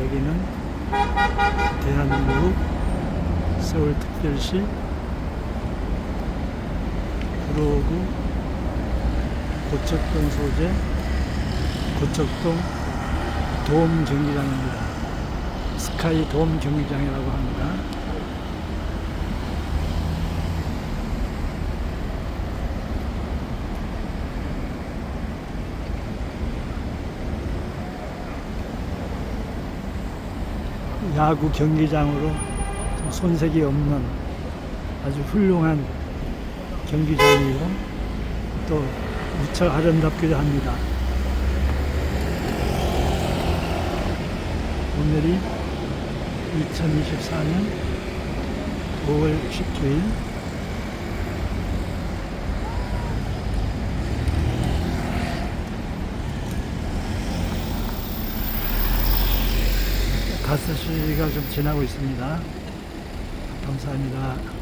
여기는 대한민국 서울특별시 구로구 고척동 소재 고척동 돔 경기장입니다. 스카이 돔 경기장이라고 합니다. 야구 경기장으로 좀 손색이 없는 아주 훌륭한 경기장이고 또 무척 아름답기도 합니다. 오늘이 2024년 5월 19일 다섯 시가 좀 지나고 있습니다. 감사합니다.